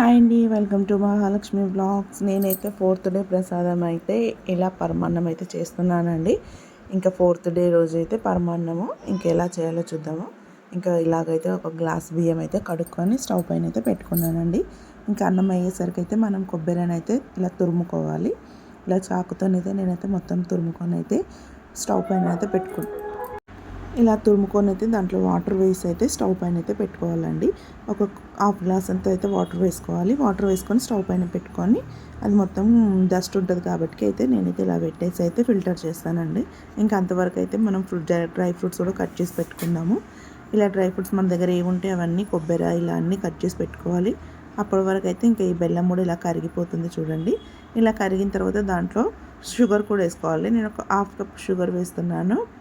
Hi అండి welcome to Mahalakshmi blogs నేనైతే fourth day ప్రసాదం అయితే ఇలా పరమాన్నం అయితే చేస్తున్నానండి. ఇంకా ఫోర్త్ డే రోజు అయితే పరమాన్నము. ఇంకా ఎలా చేయాలో చూద్దాము. ఇంకా ఇలాగైతే ఒక గ్లాస్ బియ్యం అయితే కడుక్కొని స్టవ్ పైన అయితే పెట్టుకున్నానండి. ఇంకా అన్నం అయ్యేసరికి అయితే మనం కొబ్బరిని అయితే ఇలా తురుముకోవాలి. ఇలా చాకుతోనైతే నేనైతే మొత్తం తురుముకొని అయితే స్టవ్ పైన అయితే పెట్టుకున్నాను ఇలా తురుముకొని అయితే దాంట్లో వాటర్ వేసి అయితే స్టవ్ పైన అయితే పెట్టుకోవాలండి. ఒక హాఫ్ గ్లాస్ అంతా అయితే వాటర్ వేసుకోవాలి. వాటర్ వేసుకొని స్టవ్ పైన పెట్టుకొని అది మొత్తం డస్ట్ ఉంటుంది కాబట్టి అయితే నేనైతే ఇలా పెట్టేసి అయితే ఫిల్టర్ చేస్తానండి. ఇంకా అంతవరకు అయితే మనం ఫ్రూట్ డ్రై ఫ్రూట్స్ కూడా కట్ చేసి పెట్టుకుందాము. ఇలా డ్రై ఫ్రూట్స్ మన దగ్గర ఏముంటే అవన్నీ కొబ్బరి ఇలా అన్నీ కట్ చేసి పెట్టుకోవాలి. అప్పటి వరకు అయితే ఇంకా ఈ బెల్లం కూడా ఇలా కరిగిపోతుంది చూడండి. ఇలా కరిగిన తర్వాత దాంట్లో షుగర్ కూడా వేసుకోవాలి. నేను ఒక హాఫ్ కప్ షుగర్ వేస్తున్నాను.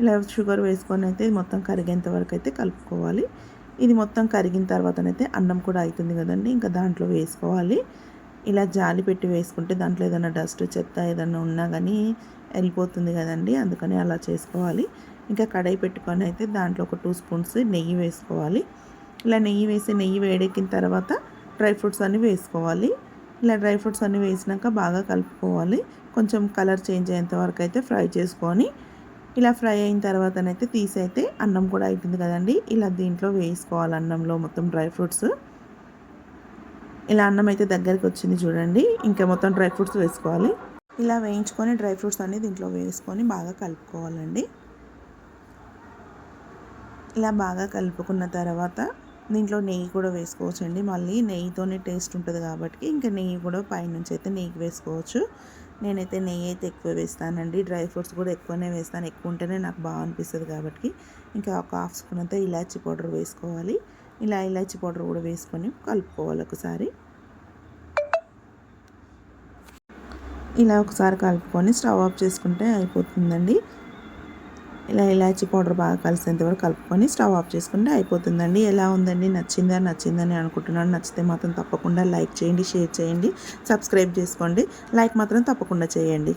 ఇలా షుగర్ వేసుకొని అయితే మొత్తం కరిగేంత వరకు అయితే కలుపుకోవాలి. ఇది మొత్తం కరిగిన తర్వాతనైతే అన్నం కూడా అవుతుంది కదండి ఇంకా దాంట్లో వేసుకోవాలి. ఇలా జాలి పెట్టి వేసుకుంటే దాంట్లో ఏదైనా డస్ట్ చెత్త ఏదైనా ఉన్నా కానీ వెళ్ళిపోతుంది కదండి అందుకని అలా చేసుకోవాలి. ఇంకా కడాయి పెట్టుకొని అయితే దాంట్లో ఒక టూ స్పూన్స్ నెయ్యి వేసుకోవాలి. ఇలా నెయ్యి వేసి నెయ్యి వేడెక్కిన తర్వాత డ్రై ఫ్రూట్స్ అన్నీ వేసుకోవాలి. ఇలా డ్రై ఫ్రూట్స్ అన్నీ వేసినాక బాగా కలుపుకోవాలి. కొంచెం కలర్ చేంజ్ అయ్యేంత వరకు అయితే ఫ్రై చేసుకొని ఇలా ఫ్రై అయిన తర్వాతనైతే తీసైతే అన్నం కూడా అవుతుంది కదండి. ఇలా దీంట్లో వేసుకోవాలి అన్నంలో మొత్తం డ్రై ఫ్రూట్స్. ఇలా అన్నం అయితే దగ్గరికి వచ్చింది చూడండి. ఇంకా మొత్తం డ్రై ఫ్రూట్స్ వేసుకోవాలి. ఇలా వేయించుకొని డ్రై ఫ్రూట్స్ అన్ని దీంట్లో వేసుకొని బాగా కలుపుకోవాలండి. ఇలా బాగా కలుపుకున్న తర్వాత దీంట్లో నెయ్యి కూడా వేసుకోవచ్చండి. మళ్ళీ నెయ్యితోనే టేస్ట్ ఉంటుంది కాబట్టి ఇంకా నెయ్యి కూడా పైనుంచి అయితే నెయ్యి వేసుకోవచ్చు. నేనైతే నెయ్యి అయితే ఎక్కువ వేస్తానండి. డ్రై ఫ్రూట్స్ కూడా ఎక్కువనే వేస్తాను. ఎక్కువ ఉంటేనే నాకు బాగా అనిపిస్తుంది కాబట్టి. ఇంకా ఒక హాఫ్ స్పూన్ అంతా ఇలాచి పౌడర్ వేసుకోవాలి. ఇలా ఇలాచి పౌడర్ కూడా వేసుకొని కలుపుకోవాలి ఒకసారి. ఇలా ఒకసారి కలుపుకొని స్టవ్ ఆఫ్ చేసుకుంటే అయిపోతుందండి. ఇలా ఇలాచి పౌడర్ బాగా కలిసేంత వరకు కలుపుకొని స్టవ్ ఆఫ్ చేసుకుంటే అయిపోతుందండి. ఎలా ఉందండి? నచ్చిందా? నచ్చిందని అనుకుంటున్నాను. నచ్చితే మాత్రం తప్పకుండా లైక్ చేయండి షేర్ చేయండి సబ్స్క్రైబ్ చేసుకోండి. లైక్ మాత్రం తప్పకుండా చేయండి.